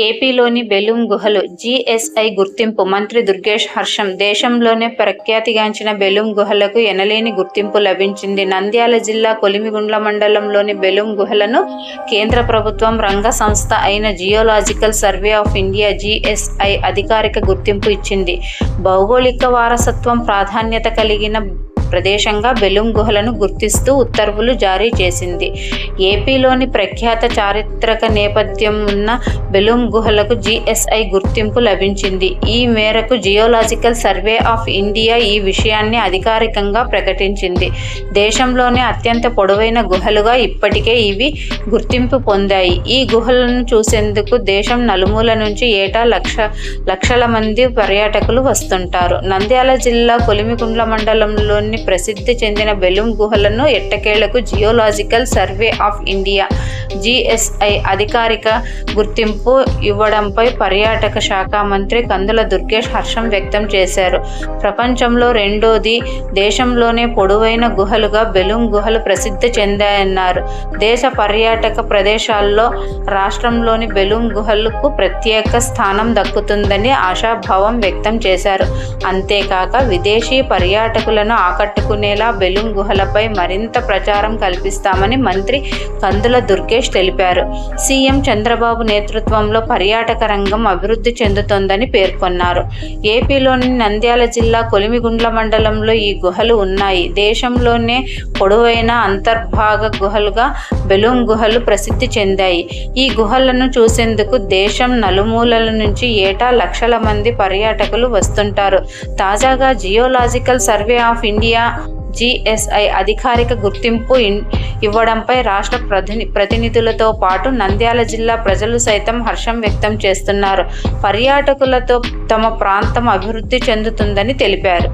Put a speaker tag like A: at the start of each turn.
A: ఏపీలోని బెలూం గుహలు జీఎస్ఐ గుర్తింపు మంత్రి దుర్గేష్ హర్షం దేశంలోనే ప్రఖ్యాతిగాంచిన బెలూం గుహలకు ఎనలేని గుర్తింపు లభించింది. నంద్యాల జిల్లా కొలిమిగుండ్ల మండలంలోని బెలూం గుహలను కేంద్ర ప్రభుత్వం రంగ సంస్థ అయిన geological survey of India GSI అధికారిక గుర్తింపు ఇచ్చింది. భౌగోళిక వారసత్వం ప్రాధాన్యత కలిగిన ప్రదేశంగా బెలూం గుహలను గుర్తిస్తూ ఉత్తర్వులు జారీ చేసింది. ఏపీలోని ప్రఖ్యాత చారిత్రక నేపథ్యం ఉన్న బెలూం గుహలకు జిఎస్ఐ గుర్తింపు లభించింది. ఈ మేరకు జియోలాజికల్ సర్వే ఆఫ్ ఇండియా ఈ విషయాన్ని అధికారికంగా ప్రకటించింది. దేశంలోనే అత్యంత పొడవైన గుహలుగా ఇప్పటికే ఇవి గుర్తింపు పొందాయి. ఈ గుహలను చూసేందుకు దేశం నలుమూల నుంచి ఏటా లక్ష లక్షల మంది పర్యాటకులు వస్తుంటారు. నంద్యాల జిల్లా కొలిమికుండ్ల మండలంలోని ప్రసిద్ధి చెందిన బెలూమ్ గుహలను ఎట్టకేలకు geological survey of India GSI అధికారిక గుర్తింపు ఇవ్వడంపై పర్యాటక శాఖ మంత్రి కందుల దుర్గేష్ హర్షం వ్యక్తం చేశారు. ప్రపంచంలో రెండోది దేశంలోనే పొడవైన గుహలుగా బెలూమ్ గుహలు ప్రసిద్ధి చెందాయన్నారు. దేశ పర్యాటక ప్రదేశాల్లో రాష్ట్రంలోని బెలూమ్ గుహలకు ప్రత్యేక స్థానం దక్కుతుందని ఆశాభావం వ్యక్తం చేశారు. అంతేకాక విదేశీ పర్యాటకులను తట్టుకునేలా బెలూన్ గుహలపై మరింత ప్రచారం కల్పిస్తామని మంత్రి కందుల దుర్గేష్ తెలిపారు. సీఎం చంద్రబాబు నేతృత్వంలో పర్యాటక రంగం అభివృద్ధి చెందుతోందని పేర్కొన్నారు. ఏపీలోని నంద్యాల జిల్లా కొలిమిగుండ్ల మండలంలో ఈ గుహలు ఉన్నాయి. దేశంలోనే పొడవైన అంతర్భాగ గుహలుగా బెలూన్ గుహలు ప్రసిద్ధి చెందాయి. ఈ గుహలను చూసేందుకు దేశం నలుమూలల నుంచి ఏటా లక్షల మంది పర్యాటకులు వస్తుంటారు. తాజాగా geological survey of India GSI అధికారిక గుర్తింపు ఇవ్వడంపై రాష్ట్ర ప్రతిని ప్రతినిధులతో పాటు నంద్యాల జిల్లా ప్రజలు సైతం హర్షం వ్యక్తం చేస్తున్నారు. పర్యాటకులతో తమ ప్రాంతం అభివృద్ధి చెందుతుందని తెలిపారు.